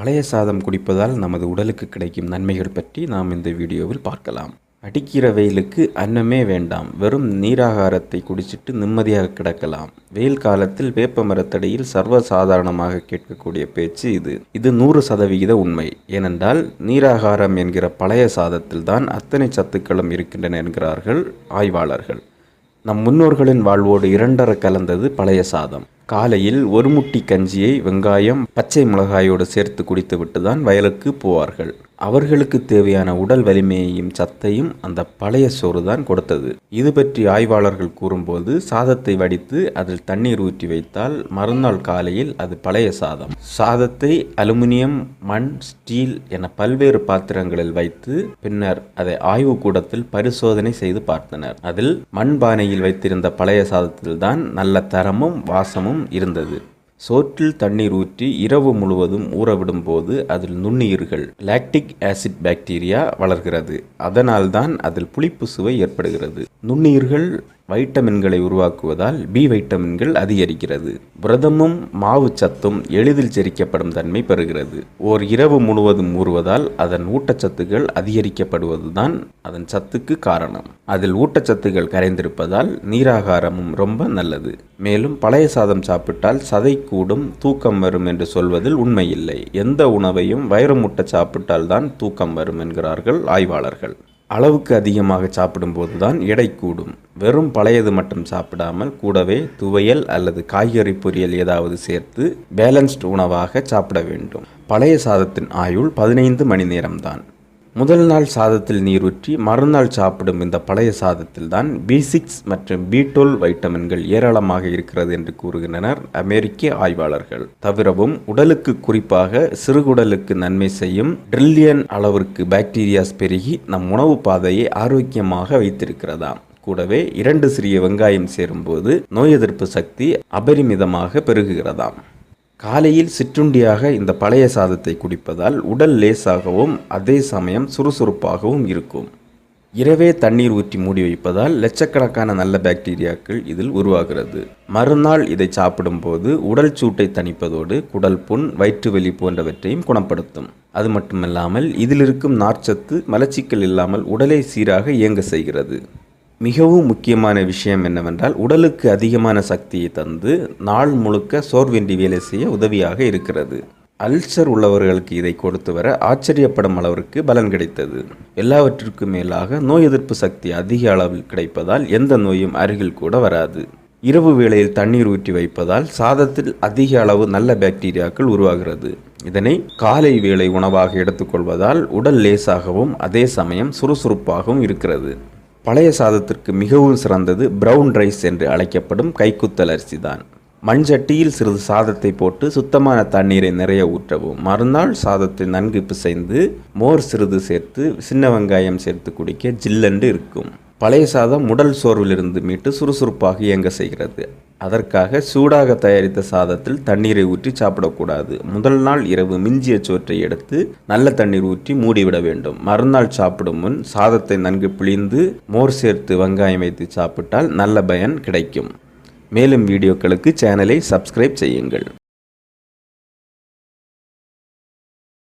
பழைய சாதம் குடிப்பதால் நமது உடலுக்கு கிடைக்கும் நன்மைகள் பற்றி நாம் இந்த வீடியோவில் பார்க்கலாம். அடிக்கிற வெயிலுக்கு அன்னமே வேண்டாம். வெறும் நீராகாரத்தை குடிச்சிட்டு நிம்மதியாக கிடக்கலாம். வெயில் காலத்தில் வேப்ப மரத்தடியில் சர்வசாதாரணமாக கேட்கக்கூடிய பேச்சு இது. இது நூறு சதவிகித உண்மை. ஏனென்றால் நீராகாரம் என்கிற பழைய சாதத்தில் தான் அத்தனை சத்துக்களும் இருக்கின்றன என்கிறார்கள் ஆய்வாளர்கள். நம் முன்னோர்களின் வாழ்வோடு இரண்டர கலந்தது பழைய சாதம். காலையில் ஒரு முட்டி கஞ்சியை வெங்காயம் பச்சை மிளகாயோடு சேர்த்து குடித்துவிட்டு தான் வயலுக்கு போவார்கள். அவர்களுக்கு தேவையான உடல் வலிமையையும் சத்தையும் அந்த பழைய சோறு தான் கொடுத்தது. இது பற்றி ஆய்வாளர்கள் கூறும்போது சாதத்தை வடித்து அதில் தண்ணீர் ஊற்றி வைத்தால் மறுநாள் காலையில் அது பழைய சாதம். சாதத்தை அலுமினியம் மண் ஸ்டீல் என பல்வேறு பாத்திரங்களில் வைத்து பின்னர் அதை ஆய்வு கூடத்தில் பரிசோதனை செய்து பார்த்தனர். அதில் மண் பானையில் வைத்திருந்த பழைய சாதத்தில்தான் நல்ல தரமும் வாசமும் இருந்தது. சோற்றில் தண்ணீர் ஊற்றி இரவு முழுவதும் ஊறவிடும் போது அதில் நுண்ணுயிர்கள் லாக்டிக் ஆசிட் பாக்டீரியா வளர்கிறது. அதனால்தான் அதில் புளிப்பு சுவை ஏற்படுகிறது. நுண்ணுயிர்கள் வைட்டமின்களை உருவாக்குவதால் பி வைட்டமின்கள் அதிகரிக்கிறது. புரதமும் மாவு சத்தும் எளிதில் செரிக்கப்படும் தன்மை பெறுகிறது. ஓர் இரவு முழுவதும் ஊறுவதால் அதன் ஊட்டச்சத்துக்கள் அதிகரிக்கப்படுவதுதான் அதன் சத்துக்கு காரணம். அதில் ஊட்டச்சத்துக்கள் கரைந்திருப்பதால் நீராகாரமும் ரொம்ப நல்லது. மேலும் பழைய சாதம் சாப்பிட்டால் சதை கூடும் தூக்கம் வரும் என்று சொல்வதில் உண்மையில்லை. எந்த உணவையும் வயிறு முட்டை தூக்கம் வரும் என்கிறார்கள் ஆய்வாளர்கள். அளவுக்கு அதிகமாக சாப்பிடும்போது தான் எடை கூடும். வெறும் பழையது மட்டும் சாப்பிடாமல் கூடவே துவையல் அல்லது காய்கறி பொரியல் ஏதாவது சேர்த்து பேலன்ஸ்டு உணவாக சாப்பிட வேண்டும். பழைய சாதத்தின் ஆயுள் பதினைந்து மணி நேரம்தான். முதல் நாள் சாதத்தில் நீர் ஊற்றி மறுநாள் சாப்பிடும் இந்த பழைய சாதத்தில் தான் பி சிக்ஸ் மற்றும் பி டுவெல் வைட்டமின்கள் ஏராளமாக இருக்கிறது என்று கூறுகின்றனர் அமெரிக்க ஆய்வாளர்கள். தவிரவும் உடலுக்கு குறிப்பாக சிறுகுடலுக்கு நன்மை செய்யும் ட்ரில்லியன் அளவிற்கு பாக்டீரியாஸ் பெருகி நம் உணவு பாதையை ஆரோக்கியமாக வைத்திருக்கிறதாம். கூடவே இரண்டு சிறிய வெங்காயம் சேரும்போது நோய் எதிர்ப்பு சக்தி அபரிமிதமாக பெருகுகிறதாம். காலையில் சிற்றுண்டியாக இந்த பழைய சாதத்தை குடிப்பதால் உடல் லேசாகவும் அதே சமயம் சுறுசுறுப்பாகவும் இருக்கும். இரவே தண்ணீர் ஊற்றி மூடி வைப்பதால் லட்சக்கணக்கான நல்ல பாக்டீரியாக்கள் இதில் உருவாகிறது. மறுநாள் இதை சாப்பிடும்போது உடல் சூட்டை தணிப்பதோடு குடல் புண் வயிற்றுவெளி போன்றவற்றையும் குணப்படுத்தும். அது மட்டுமல்லாமல் இதில் இருக்கும் நார்ச்சத்து மலச்சிக்கல் இல்லாமல் உடலை சீராக இயங்க செய்கிறது. மிகவும் முக்கியமான விஷயம் என்னவென்றால் உடலுக்கு அதிகமான சக்தியை தந்து நாள் முழுக்க சோர்வின்றி வேலை செய்ய உதவியாக இருக்கிறது. அல்சர் உள்ளவர்களுக்கு இதை கொடுத்து வர ஆச்சரியப்படும் அளவிற்கு பலன் கிடைத்தது. எல்லாவற்றிற்கும் மேலாக நோய் எதிர்ப்பு சக்தி அதிக அளவில் கிடைப்பதால் எந்த நோயும் அருகில் கூட வராது. இரவு வேளையில் தண்ணீர் ஊற்றி வைப்பதால் சாதத்தில் அதிக அளவு நல்ல பாக்டீரியாக்கள் உருவாகிறது. இதனை காலை வேளை உணவாக எடுத்துக்கொள்வதால் உடல் லேசாகவும் அதே சமயம் சுறுசுறுப்பாகவும் இருக்கிறது. பழைய சாதத்திற்கு மிகவும் சிறந்தது ப்ரௌன் ரைஸ் என்று அழைக்கப்படும் கைக்குத்தல் அரிசி தான் மண்சட்டியில் சிறிது சாதத்தை போட்டு சுத்தமான தண்ணீரை நிறைய ஊற்றவும். மறுநாள் சாதத்தை நன்கு பிசைந்து மோர் சிறிது சேர்த்து சின்ன வெங்காயம் சேர்த்து குடிக்க ஜில்லென்று இருக்கும். பழைய சாதம் உடல் சோர்விலிருந்து மீட்டு சுறுசுறுப்பாக இயங்க செய்கிறது. அதற்காக சூடாக தயாரித்த சாதத்தில் தண்ணீரை ஊற்றி சாப்பிடக்கூடாது. முதல் நாள் இரவு மிஞ்சிய சோற்றை எடுத்து நல்ல தண்ணீர் ஊற்றி மூடிவிட வேண்டும். மறுநாள் சாப்பிடும் முன் சாதத்தை நன்கு பிழிந்து மோர் சேர்த்து வெங்காயம் வைத்து சாப்பிட்டால் நல்ல பயன் கிடைக்கும். மேலும் வீடியோக்களுக்கு சேனலை சப்ஸ்கிரைப் செய்யுங்கள்.